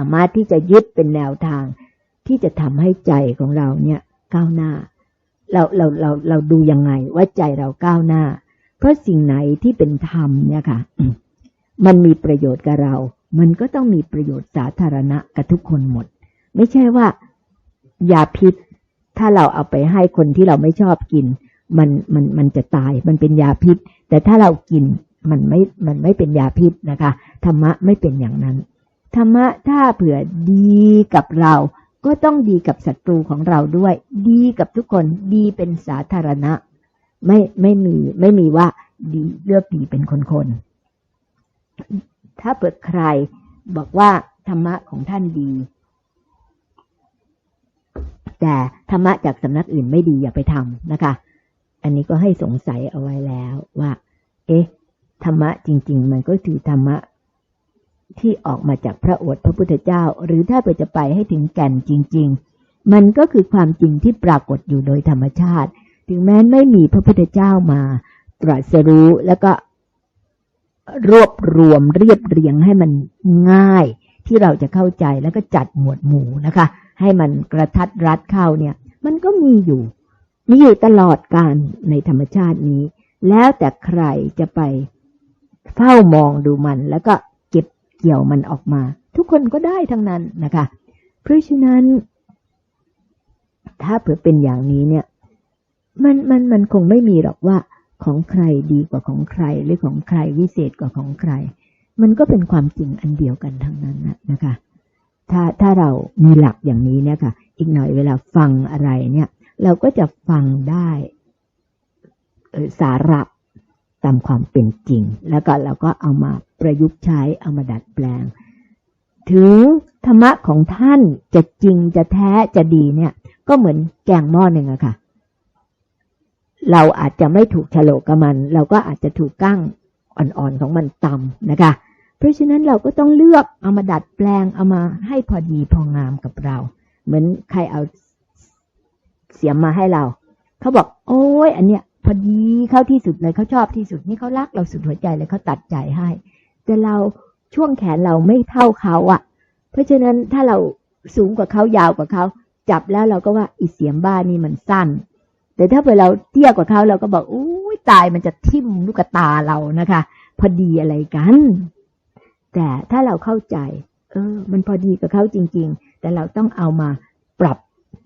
ามารถที่จะยึดเป็นแนวทาง ที่จะทำให้ใจของเราเนี่ยก้าวหน้า เราเราเราเราดูยังไงว่าใจเราก้าวหน้า เพราะสิ่งไหนที่เป็นธรรมเนี่ยค่ะ มันมีประโยชน์กับเรา มันก็ต้องมีประโยชน์สาธารณะกับทุกคนหมด ไม่ใช่ว่า ยาพิษ ถ้าเราเอาไปให้คนที่เราไม่ชอบกิน มันมันมันจะตาย มันเป็นยาพิษ แต่ถ้าเรากินมันไม่ มันไม่เป็นยาพิษนะคะ ธรรมะไม่เป็นอย่างนั้น ธรรมะถ้าเผื่อดีกับเรา ก็ต้องดีกับศัตรูของเราด้วย ดีกับทุกคนดีเป็นสาธารณะ ไม่ไม่มีไม่มีว่าดีเลือกดีเป็นคนคนถ้าเปิดใครบอกว่าธรรมะของท่านดี แต่ธรรมะจากสำนักอื่นไม่ดีอย่าไปทำนะคะ อันนี้ก็ให้สงสัยเอาไว้แล้วว่า เอ๊ะ ธรรมะจริง ๆ มันก็คือธรรมะ ที่ออกมาจากพระโอษฐ์พระพุทธเจ้า หรือถ้าเปิดจะไปให้ถึงแก่นจริง ๆ มันก็คือความจริงที่ปรากฏอยู่โดยธรรมชาติ ถึงแม้ไม่มีพระพุทธเจ้ามา ตรัสรู้แล้วก็รวบรวมเรียบเรียงให้มันง่าย ที่เราจะเข้าใจแล้วก็จัดหมวดหมู่นะคะ ให้มันกระทัดรัดเข้าเนี่ย มันก็มีอยู่ มีอยู่ตลอดการในธรรมชาตินี้ แล้วแต่ใครจะไปเฝ้ามองดูมันแล้วก็ เกี่ยวมันออกมา ทุกคนก็ได้ทั้งนั้นนะคะ เพราะฉะนั้น ถ้าเผื่อเป็นอย่างนี้เนี่ย มันมันมันคงไม่มีหรอกว่าของใครดีกว่าของใครหรือของใครวิเศษกว่าของใคร มันก็เป็นความจริงอันเดียวกันทั้งนั้นนะคะ ถ้าถ้าเรามีหลักอย่างนี้เนี่ยค่ะ อีกหน่อยเวลาฟังอะไรเนี่ย เราก็จะฟังได้สาระ ตามความเป็นจริง แล้วก็เราก็เอามาประยุกต์ใช้เอามาดัดแปลง ถึงธรรมะของท่านจะจริงจะแท้จะดีเนี่ย ก็เหมือนแกงหม้อหนึ่งอะค่ะ เราอาจจะไม่ถูกฉลกกับมัน เราก็อาจจะถูกกั้งอ่อนๆของมันตำนะคะ เพราะฉะนั้นเราก็ต้องเลือกเอามาดัดแปลงเอามาให้พอดีพองามกับเรา เหมือนใครเอาเสียมมาให้เรา เขาบอก โอ้ยอันเนี้ย พอดีเข้าที่สุดเลยเขาชอบที่สุดนี่เขารักเราสุดหัวใจเลยเขาตัดใจให้ แต่เราช่วงแขนเราไม่เท่าเขาอะ่ะ เพราะฉะนั้นถ้าเราสูงกว่าเขายาวกว่าเขาจับแล้วเราก็ว่าอีเสียมบ้านนี่มันสั้น แต่ถ้าเเราเตี้ยกว่าเขาเราก็บอกอุ้ยตายมันจะทิ่มลูกตาเรานะคะ พอดีอะไรกัน แต่ถ้าเราเข้าใจ เออ มันพอดีกับเขาจริง ๆ แต่เราต้องเอามาปรับ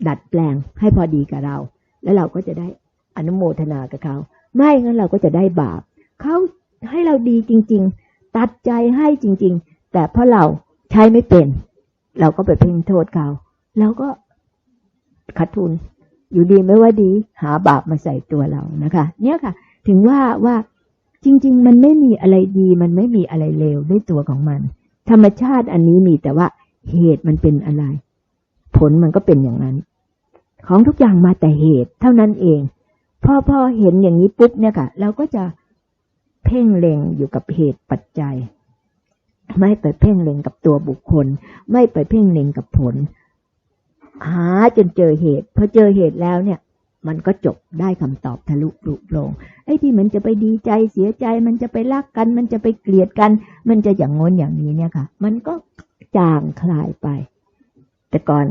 ดัดแปลงให้พอดีกับเรา แล้วเราก็จะได้ อนุโมทนากับเขา ไม่งั้นเราก็จะได้บาปเขาให้เราดีจริง ๆ ตัดใจให้จริง ๆ แต่เพราะเราใช้ไม่เป็น เราก็ไปเพ่งโทษเขาเราก็ขาดทุน อยู่ดีไม่ว่าดี หาบาปมาใส่ตัวเรานะคะ เนี่ยค่ะ ถึงว่าว่าจริง ๆ มันไม่มีอะไรดี มันไม่มีอะไรเลวด้วยตัวของมัน ธรรมชาติอันนี้มีแต่ว่าเหตุมันเป็นอะไร ผลมันก็เป็นอย่างนั้น ของทุกอย่างมาแต่เหตุเท่านั้นเอง พอพอเห็นอย่างนี้ปุ๊บเนี่ยค่ะ เราก็จะเพ่งเล็งอยู่กับเหตุปัจจัย ไม่ไปเพ่งเล็งกับตัวบุคคล ไม่ไปเพ่งเล็งกับผล หาจนเจอเหตุพอเจอเหตุแล้วเนี่ย มันก็จบได้คำตอบทะลุปลุกลงไอ้ที่มันจะไปดีใจเสียใจ มันจะไปรักกัน มันจะไปเกลียดกัน มันจะอย่างงนอย่างนี้เนี่ยค่ะ มันก็จางคลายไป แต่ก่อน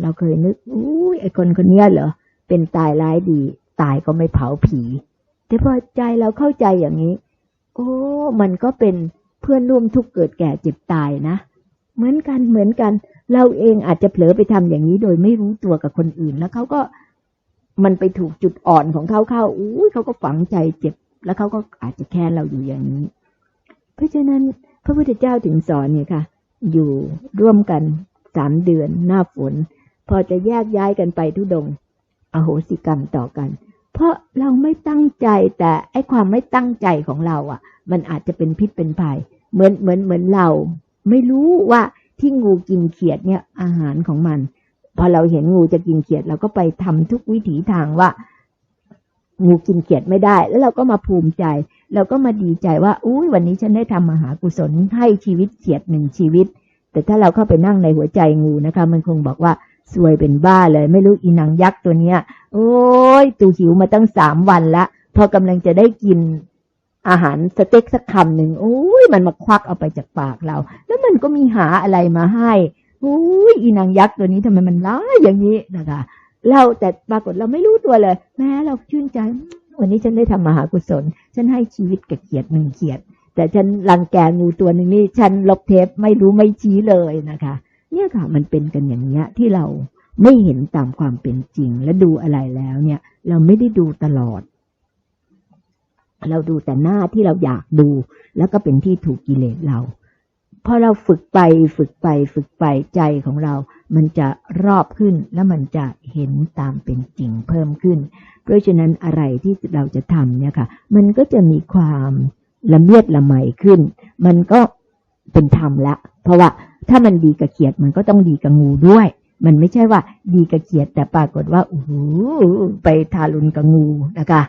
เราเคยนึกอุ้ยไอ้คนคนนี้เหรอเป็นตายร้ายดี ตายก็ไม่เผาผี แต่พอใจเราเข้าใจอย่างนี้ โอ้ มันก็เป็นเพื่อนร่วมทุกเกิดแก่เจ็บตายนะ เหมือนกันเหมือนกัน เราเองอาจจะเผลอไปทำอย่างนี้โดยไม่รู้ตัวกับคนอื่น แล้วเขาก็มันไปถูกจุดอ่อนของเขาเข้าอู้เขาก็ฝังใจเจ็บ แล้วเขาก็อาจจะแค้นเราอยู่อย่างนี้ เพราะฉะนั้นพระพุทธเจ้าถึงสอนเนี่ยค่ะ อยู่ร่วมกันสามเดือนหน้าฝน พอจะแยกย้ายกันไปทุดง อโหสิกรรมต่อกัน เพราะเราไม่ตั้งใจแต่ไอ้ความไม่ตั้งใจของเราอะ มันอาจจะเป็นพิษเป็นภัย เหมือนเหมือนเหมือนเรา ไม่รู้ว่าที่งูกินเขียดเนี่ยอาหารของมัน พอเราเห็นงูจะกินเขียด เราก็ไปทำทุกวิถีทางว่า งูกินเขียดไม่ได้ แล้วเราก็มาภูมิใจ เราก็มาดีใจว่าอุ้ยวันนี้ฉันได้ทำมหากุศลให้ชีวิตเขียดหนึ่งชีวิต แต่ถ้าเราเข้าไปนั่งในหัวใจงูนะคะ มันคงบอกว่า สวยเป็นบ้าเลย ไม่รู้อีนังยักษ์ตัวเนี้ย โอ้ยตูหิวมาตั้งสามวันละ พอกำลังจะได้กินอาหารสเต็กสักคำหนึ่งโอ้ยมันมาควักเอาไปจากปากเรา แล้วมันก็มีหาอะไรมาให้โอ้ยอีนางยักษ์ตัวนี้ทำไมมันร้ายอย่างนี้นะคะ เราแต่ปรากฏเราไม่รู้ตัวเลย แม้เราชื่นใจ วันนี้ฉันได้ทำมหากุศล ฉันให้ชีวิตกับเขียดหนึ่งเขียด แต่ฉันรังแกงูตัวหนึ่งนี่ฉันลบเทปไม่รู้ไม่ชี้เลยนะคะ เนี่ยค่ะมันเป็นกันอย่างเนี้ยที่เราไม่เห็นตามความเป็นจริง และดูอะไรแล้วเนี่ย เราไม่ได้ดูตลอด เราดูแต่หน้าที่เราอยากดู แล้วก็เป็นที่ถูกกิเลสเราพอเราฝึกไปฝึกไปฝึกไปใจของเรา มันจะรอบขึ้นแล้วมันจะเห็นตามเป็นจริงเพิ่มขึ้น เพราะฉะนั้นอะไรที่เราจะทำเนี่ยค่ะ มันก็จะมีความละเมียดละไมขึ้น มันก็เป็นธรรมละ เพราะว่า ถ้ามันดีกับเขียดมันก็ต้องดีกับงูด้วย มันไม่ใช่ว่าดีกับเขียดแต่ปรากฏว่าโอ้โหไปทารุณกับงูนะคะ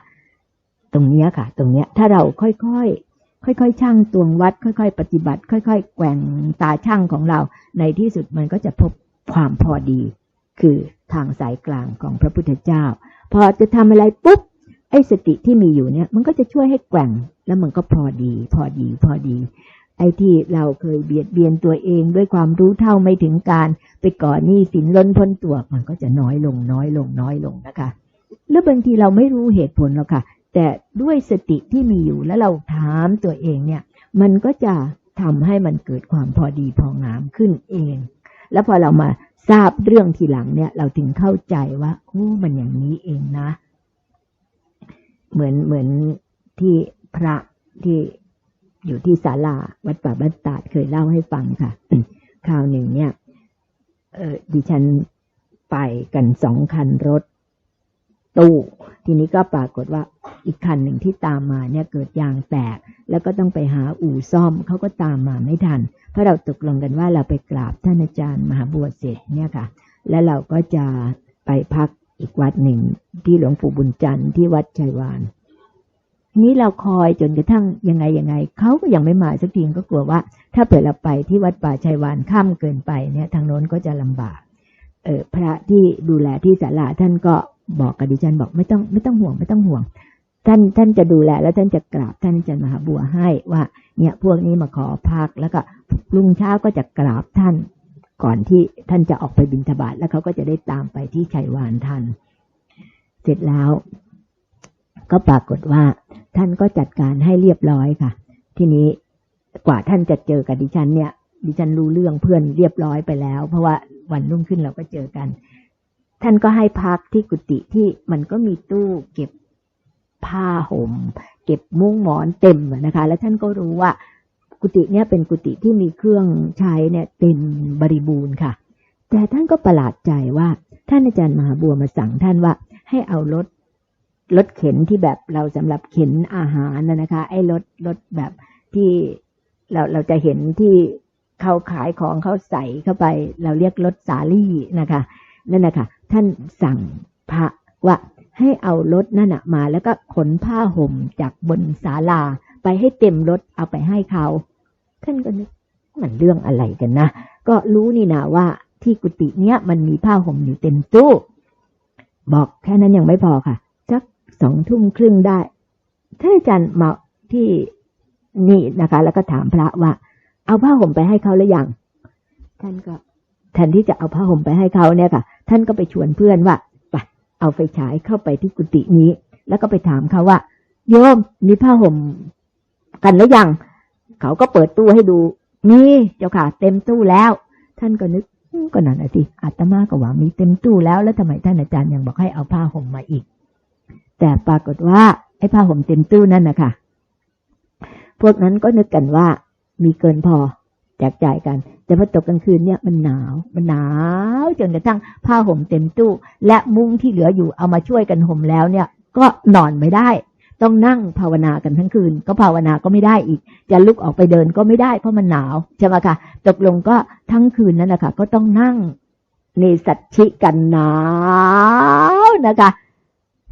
ตรงเนี้ยค่ะ ตรงเนี้ยถ้าเราค่อยๆค่อยๆช่างตวงวัด ค่อย ๆ ปฏิบัติ ค่อย ๆ แกว่งตาช่างของเรา ในที่สุดมันก็จะพบความพอดี คือทางสายกลางของพระพุทธเจ้า พอจะทำอะไรปุ๊บไอ้สติที่มีอยู่เนี่ย มันก็จะช่วยให้แกว่งแล้วมันก็พอดี พอดี พอดี ไอ้ที่เราเคยเบียดเบียนตัวเองด้วยความรู้เท่าไม่ถึงการ ไปก่อหนี้สินล้นพ้นตัวมันก็จะน้อยลงน้อยลงน้อยลงนะคะแล้วบางทีเราไม่รู้เหตุผลหรอกค่ะ แต่ด้วยสติที่มีอยู่แล้วเราถามตัวเองเนี่ย มันก็จะทำให้มันเกิดความพอดีพองามขึ้นเอง แล้วพอเรามาทราบเรื่องทีหลังเนี่ย เราถึงเข้าใจว่าโอ้มันอย่างนี้เองนะ เหมือนเหมือนที่พระที่ อยู่ที่ศาลาวัดป่าบ้านตาดเคยเล่าให้ฟังค่ะ คราวหนึ่งเนี่ย เออดิฉันไปกันสองคันรถตู้ทีนี้ก็ปรากฏว่าอีกคันหนึ่งที่ตามมาเนี่ยเกิดยางแตก แล้วก็ต้องไปหาอู่ซ่อมเขาก็ตามมาไม่ทัน เพราะเราตกลงกันว่าเราไปกราบท่านอาจารย์มหาบวเสร็จเนี่ยค่ะ แล้วเราก็จะไปพักอีกวัดหนึ่งที่หลวงปู่บุญจันทร์ที่วัดชัยวาน นี้เราคอยจนกระทั่งยังไงยังไงเขาก็ยังไม่มาสักทีก็กลัวว่า ถ้าเผื่อเราไปที่วัดป่าชัยวานค่ำเกินไปเนี่ย ทางโน้นก็จะลำบาก เออพระที่ดูแลที่ศาลาท่านก็บอกกับดิฉันบอกไม่ต้องไม่ต้องห่วงไม่ต้องห่วง ท่านท่านจะดูแลแล้วท่านจะกราบท่านอาจารย์มหาบัวให้ว่า เนี่ยพวกนี้มาขอพักแล้วก็ลุงเช้าก็จะกราบท่านก่อนที่ท่านจะออกไปบิณฑบาตแล้วเขาก็จะได้ตามไปที่ชัยวานท่าน เสร็จแล้ว ก็ปรากฏว่า ท่านก็จัดการให้เรียบร้อยค่ะ ทีนี้กว่าท่านจะเจอกับดิฉันเนี่ย ดิฉันรู้เรื่องเพื่อนเรียบร้อยไปแล้ว เพราะว่าวันรุ่งขึ้นเราก็เจอกัน ท่านก็ให้พักที่กุฏิที่มันก็มีตู้เก็บผ้าหม่ม เก็บมุ้งหมอนเต็มนะคะ แล้วท่านก็รู้ว่ากุฏิเนี่ยเป็นกุฏิที่มีเครื่องใช้เนี่ยเต็มบริบูรณ์ค่ะ แต่ท่านก็ประหลาดใจว่าท่านอาจารย์มหาบัวมาสั่งท่านว่าให้เอารถ รถเข็นที่แบบเราสำหรับเข็นอาหารนะนะคะ ไอ้รถรถแบบที่เราเราจะเห็นที่เขาขายของเขาใส่เข้าไป เราเรียกรถสาลี่นะคะนั่นนะคะท่านสั่งพระว่าให้เอารถนั่นมา แล้วก็ขนผ้าห่มจากบนศาลา ไปให้เต็มรถเอาไปให้เขา ท่านก็นึกมันเรื่องอะไรกันนะ ก็รู้นี่นะว่าที่กุฏิเนี้ยมันมีผ้าห่มอยู่เต็มตู้ บอกแค่นั้นยังไม่พอค่ะ สักสองทุ่มครึ่งได้ท่านอาจารย์มาที่นี่นะคะ แล้วก็ถามพระว่า เอาผ้าห่มไปให้เขาหรือยังท่านก็แทนที่จะเอาผ้าห่มไปให้เขาเนี่ยค่ะ ท่านก็ไปชวนเพื่อนว่าไปเอาไฟฉายเข้าไปที่กุฏินี้ แล้วก็ไปถามเขาว่า โยมมีผ้าห่มกันหรือยังเขาก็เปิดตู้ให้ดูมีเจ้าค่ะ เต็มตู้แล้ว ท่านก็นึกอืมก็นั่นน่ะสิอาตมาก็ว่ามีเต็มตู้แล้วแล้วทำไมท่านอาจารย์ยังบอกให้เอาผ้าห่มมาอีก แต่ปรากฏว่าไอ้ผ้าห่มเต็มตู้นั่นนะคะพวกนั้นก็นึกกันว่ามีเกินพอแจกจ่ายกัน แต่พอตกกลางคืนเนี่ยมันหนาว มันหนาวจนกระทั่งผ้าห่มเต็มตู้ และมุ้งที่เหลืออยู่เอามาช่วยกันห่มแล้วเนี่ย ก็นอนไม่ได้ ต้องนั่งภาวนากันทั้งคืน ก็ภาวนาก็ไม่ได้อีก จะลุกออกไปเดินก็ไม่ได้เพราะมันหนาวใช่ไหมคะตกลงก็ทั้งคืนนั้นนะคะก็ต้องนั่งในสัตชิกันหนาวนะคะ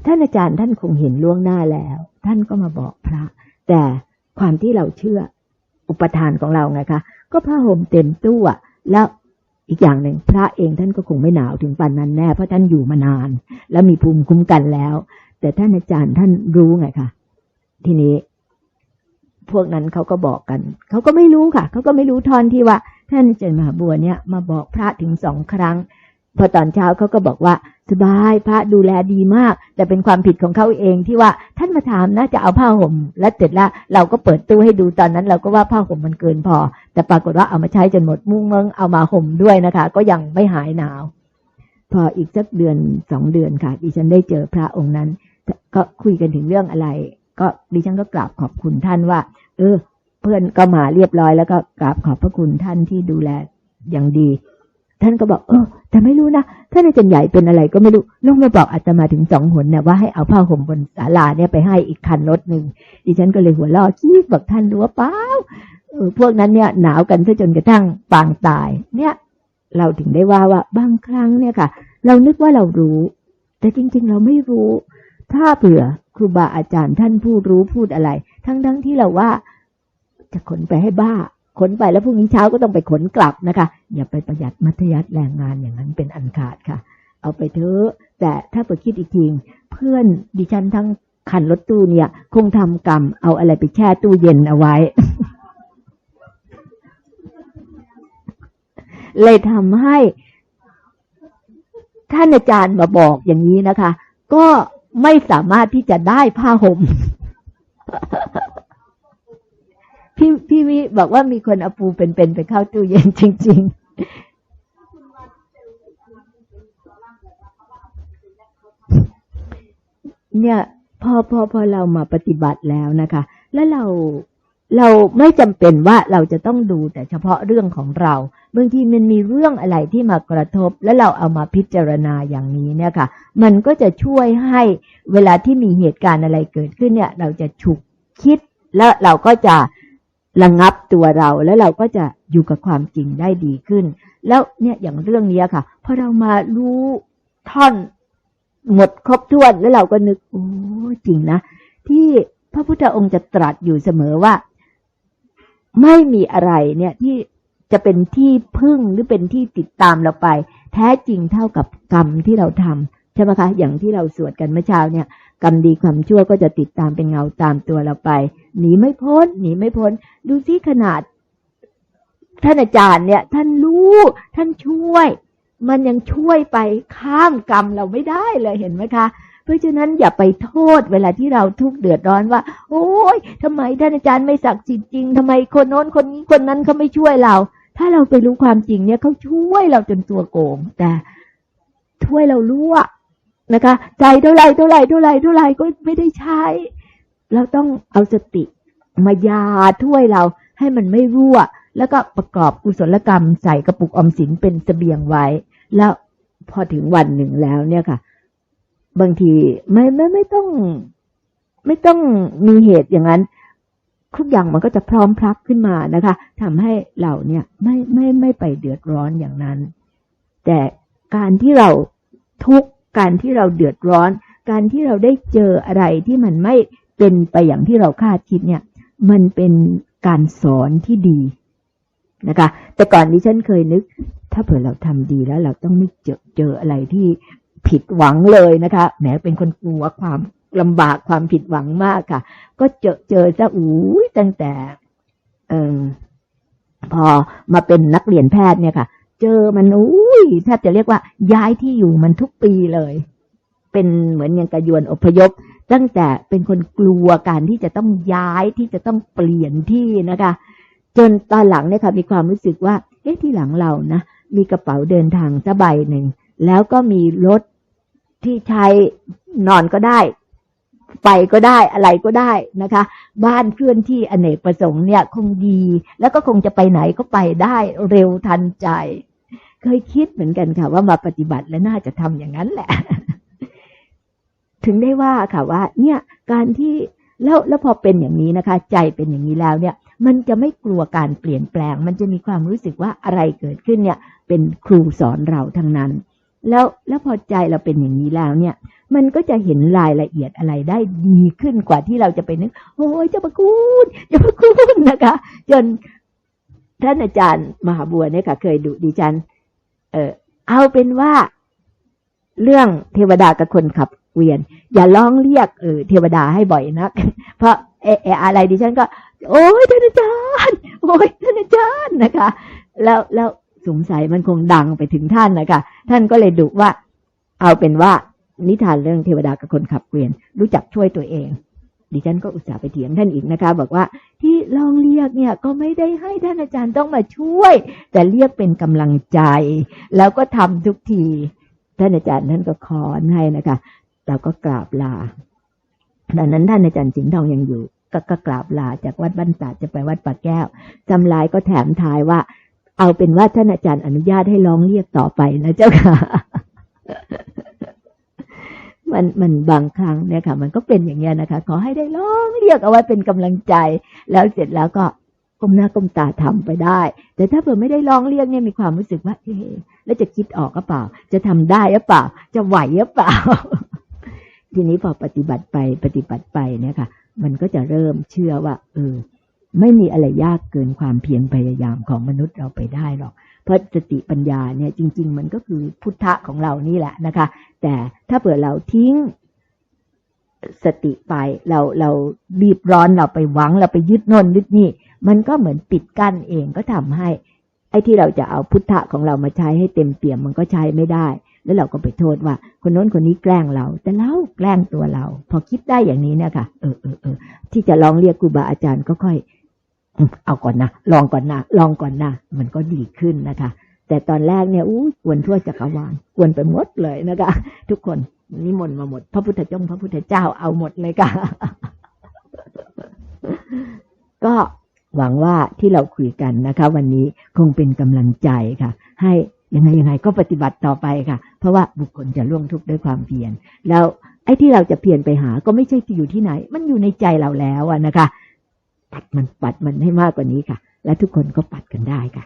ท่านอาจารย์ท่านคงเห็นล่วงหน้าแล้ว ท่านก็มาบอกพระ แต่ความที่เราเชื่ออุปทานของเราไงคะ ก็ผ้าห่มเต็มตู้อะแล้วอีกอย่างหนึ่งพระเองท่านก็คงไม่หนาวถึงปานนั้นแน่เพราะท่านอยู่มานาน แล้วมีภูมิคุ้มกันแล้ว แต่ท่านอาจารย์ท่านรู้ไงคะทีนี้ พวกนั้นเขาก็บอกกันเขาก็ไม่รู้ค่ะเขาก็ไม่รู้ทอนที่ว่าท่านอาจารย์มหาบัวเนี่ยมาบอกพระถึงสองครั้ง พอตอนเช้าเขาก็บอกว่า สบายพระดูแลดีมาก แต่เป็นความผิดของเขาเองที่ว่าท่านมาถามนะจะเอาผ้าห่ม แล้วเสร็จล้วเราก็เปิดตู้ให้ดูตอนนั้น เราก็ว่าผ้าห่มมันเกินพอ แต่ปรากฏว่าเอามาใช้จนหมดมุ้งเมืงเอามาห่มด้วยนะคะ ก็ยังไม่หายหนาว พออีกสักเดือนสองเดือนค่ะ ดิฉันได้เจอพระองค์นั้น ก็คุยกันถึงเรื่องอะไร ก็ดิฉันก็กราบขอบคุณท่านว่า เออ เพื่อนก็มาเรียบร้อยแล้วก็กราบขอบพระคุณท่านที่ดูแลอย่างดี ท่านก็บอกเออแต่ไม่รู้นะท่านอาจารย์ใหญ่เป็นอะไรก็ไม่รู้ลุงมาบอกอาตมาถึงสองหนเนี่ยว่าให้เอาผ้าห่มบนศาลาเนี่ยไปให้อีกคันรถหนึ่งดิฉันก็เลยหัวเราะคิดบอกท่านรู้ว่าเปล่าเออพวกนั้นเนี่ยหนาวกันซะจนกระทั่งปางตาย เนี่ย เราถึงได้ว่าว่าบางครั้งเนี่ยค่ะ เรานึกว่าเรารู้ แต่จริง ๆ เราไม่รู้ ถ้าเผื่อครูบาอาจารย์ท่านพูดรู้พูดอะไร ทั้งๆที่เราว่าจะขนไปให้บ้า ขนไปแล้วพรุ่งนี้เช้าก็ต้องไปขนกลับนะคะ อย่าไปประหยัดมัธยัติแรงงานอย่างนั้นเป็นอันขาดค่ะ เอาไปเถอะแต่ถ้าเปิดคิดอีกทีเพื่อนดิฉันทั้งคันรถตู้เนี่ย คงทำกรรมเอาอะไรไปแช่ตู้เย็นเอาไว้ เลยทำให้ท่านอาจารย์มาบอกอย่างนี้นะคะ ก็ไม่สามารถที่จะได้ผ้าห่ม พี่พี่วิบอกว่ามีคนเอาปูเป็นๆไปเข้าตู้เย็นจริง ๆเนี่ยพอพอพอเรามาปฏิบัติแล้วนะคะ แล้วเราเราไม่จำเป็นว่าเราจะต้องดูแต่เฉพาะเรื่องของเราบางทีมันมีเรื่องอะไรที่มากระทบ แล้วเราเอามาพิจารณาอย่างนี้เนี่ยค่ะ มันก็จะช่วยให้เวลาที่มีเหตุการณ์อะไรเกิดขึ้นเนี่ย เราจะฉุกคิดแล้วเราก็จะ ระงับตัวเราแล้วเราก็จะอยู่กับความจริงได้ดีขึ้น แล้วเนี่ยอย่างเรื่องนี้ค่ะพอเรามารู้ท่อนหมดครบถ้วนแล้วเราก็นึกโอ้จริงนะ ที่พระพุทธองค์จะตรัสอยู่เสมอว่า ไม่มีอะไรเนี่ยที่จะเป็นที่พึ่งหรือเป็นที่ติดตามเราไป แท้จริงเท่ากับกรรมที่เราทำใช่ไหมคะ อย่างที่เราสวดกันเมื่อเช้าเนี่ย กรรมดีความชั่วก็จะติดตามเป็นเงาตามตัวเราไป หนีไม่พ้น หนีไม่พ้น ดูสิขนาด ท่านอาจารย์เนี่ย ท่านรู้ ท่านช่วย มันยังช่วยไปข้ามกรรมเราไม่ได้เลยเห็นไหมคะเพราะฉะนั้นอย่าไปโทษเวลาที่เราทุกข์เดือดร้อนว่า โอ้ยทำไมท่านอาจารย์ไม่ศักดิ์สิทธิ์จริงทำไมคนโน้นคนนี้คนนั้นเขาไม่ช่วยเรา ถ้าเราไปรู้ความจริงเนี่ยเขาช่วยเราจนตัวโกง แต่ช่วยเรารู้อะ นะคะใจเท่าไรเท่าไรเท่าไรเท่าไรก็ไม่ได้ใช้ เราต้องเอาสติมายาถ้วยเราให้มันไม่รั่ว แล้วก็ประกอบกุศลกรรมใส่กระปุกอมสินเป็นเสบียงไว้ แล้วพอถึงวันหนึ่งแล้วเนี่ยค่ะ บางทีไม่ไม่ไม่ต้อง ไม่ต้องมีเหตุอย่างนั้นทุกอย่างมันก็จะพร้อมพลักขึ้นมานะคะทำให้เราเนี่ยไม่ไม่ไม่ไปเดือดร้อนอย่างนั้น แต่การที่เราทุกข์ การที่เราเดือดร้อน การที่เราได้เจออะไรที่มันไม่เป็นไปอย่างที่เราคาดคิดเนี่ย มันเป็นการสอนที่ดีนะคะ แต่ก่อนนี้ฉันเคยนึก ถ้าเผื่อเราทำดีแล้ว เราต้องไม่เจอเจออะไรที่ผิดหวังเลยนะคะแหมเป็นคนกลัวความลำบากความผิดหวังมากค่ะ ก็เจอเจอซะอู้ยตั้งแต่ เออพอมาเป็นนักเรียนแพทย์เนี่ยค่ะ เจอมันอุ้ยแทบจะเรียกว่าย้ายที่อยู่มันทุกปีเลย เป็นเหมือนอย่างกระยวนอพยพ ตั้งแต่เป็นคนกลัวการที่จะต้องย้ายที่จะต้องเปลี่ยนที่นะคะ จนตอนหลังเนี่ยค่ะมีความรู้สึกว่า เอ๊ะที่หลังเรานะมีกระเป๋าเดินทางสบายหนึ่งแล้วก็มีรถที่ใช้นอนก็ได้ไปก็ได้อะไรก็ได้นะคะ บ้านเคลื่อนที่อเนกประสงค์เนี่ยคงดี แล้วก็คงจะไปไหนก็ไปได้เร็วทันใจ เคยคิดเหมือนกันค่ะ ว่ามาปฏิบัติแล้วน่าจะทำอย่างนั้นแหละ ถึงได้ว่าค่ะว่า เนี่ย การที่แล้วแล้วพอเป็นอย่างนี้นะคะ ใจเป็นอย่างนี้แล้วเนี่ย มันจะไม่กลัวการเปลี่ยนแปลง มันจะมีความรู้สึกว่าอะไรเกิดขึ้นเนี่ย เป็นครูสอนเราทั้งนั้น แล้วแล้วพอใจเราเป็นอย่างนี้แล้วเนี่ย มันก็จะเห็นรายละเอียดอะไรได้ดีขึ้นกว่าที่เราจะไปนึกโอ้ยเจ้าประคุณเจ้าประคุณนะคะ จนท่านอาจารย์มหาบัวเนี่ยค่ะ เคยดูดิฉัน เออเอาเป็นว่าเรื่องเทวดากับคนขับเกวียน อย่าร้องเรียกเออเทวดาให้บ่อยนัก เพราะเอออะไรดิฉันก็ โอ้ยท่านอาจารย์โอ้ยท่านอาจารย์นะคะ แล้วแล้วสงสัยมันคงดังไปถึงท่านนะคะท่านก็เลยดุว่า เอาเป็นว่านิทานเรื่องเทวดากับคนขับเกวียน รู้จักช่วยตัวเอง ดิฉันก็อุตส่าห์ไปเถียงท่านอีกนะคะ บอกว่าที่ลองเรียกเนี่ยก็ไม่ได้ให้ท่านอาจารย์ต้องมาช่วย แต่เรียกเป็นกำลังใจ แล้วก็ทำทุกทีท่านอาจารย์ท่านก็ขอนให้นะคะเราก็กราบลาดังนั้นท่านอาจารย์สิงห์ทองยังอยู่ก็ก็กราบลาจากวัดบ้านตาจะไปวัดปากแก้วจำลายก็แถมทายว่า เอาเป็นว่าท่านอาจารย์อนุญาตให้ร้องเรียกต่อไปนะเจ้าค่ะ มันมันบางครั้งเนี่ยค่ะ มันก็เป็นอย่างเงี้ยนะคะ ขอให้ได้ร้องเรียกเอาไว้เป็นกำลังใจ แล้วเสร็จแล้วก็ก้มหน้าก้มตาทำไปได้ แต่ถ้าเผื่อไม่ได้ร้องเรียกเนี่ยมีความรู้สึกว่าเอ๊ะแล้วจะคิดออกหรือเปล่า จะทำได้หรือเปล่า จะไหวหรือเปล่า ทีนี้พอปฏิบัติไปปฏิบัติไปเนี่ยค่ะ มันก็จะเริ่มเชื่อว่า เออ ไม่มีอะไรยากเกินความเพียรพยายามของมนุษย์เราไปได้หรอก เพราะสติปัญญาเนี่ยจริง ๆ มันก็คือพุทธะของเรานี่แหละนะคะ แต่ถ้าเผื่อเราทิ้งสติไปเราเราบีบร้อนเราไปหวังเราไปยึดนนยึดนี่ มันก็เหมือนปิดกั้นเองก็ทำให้ ไอ้ที่เราจะเอาพุทธะของเรามาใช้ให้เต็มเปี่ยมมันก็ใช้ไม่ได้ แล้วเราก็ไปโทษว่า คนโน้นคนนี้แกล้งเรา แต่เราแกล้งตัวเรา พอคิดได้อย่างนี้เนี่ยค่ะเออเออเออที่จะลองเรียกครูบาอาจารย์ก็ค่อย เอาก่อนนะ ลองก่อนนะ ลองก่อนนะ มันก็ดีขึ้นนะคะ แต่ตอนแรกเนี่ยอู้กวนทั่วจักรวาลกวนไปหมดเลยนะคะ ทุกคนนิมนต์มาหมด พระพุทธเจ้าพระพุทธเจ้าเอาหมดเลยค่ะ ก็หวังว่าที่เราคุยกันนะคะ วันนี้คงเป็นกำลังใจค่ะ ให้ยังไงยังไงก็ปฏิบัติต่อไปค่ะ เพราะว่าบุคคลจะล่วงทุกข์ด้วยความเพียรแล้วไอ้ที่เราจะเพียรไปหาก็ไม่ใช่อยู่ที่ไหน มันอยู่ในใจเราแล้วนะคะ ปัดมันปัดมันให้มากกว่านี้ค่ะ และทุกคนก็ปัดกันได้ค่ะ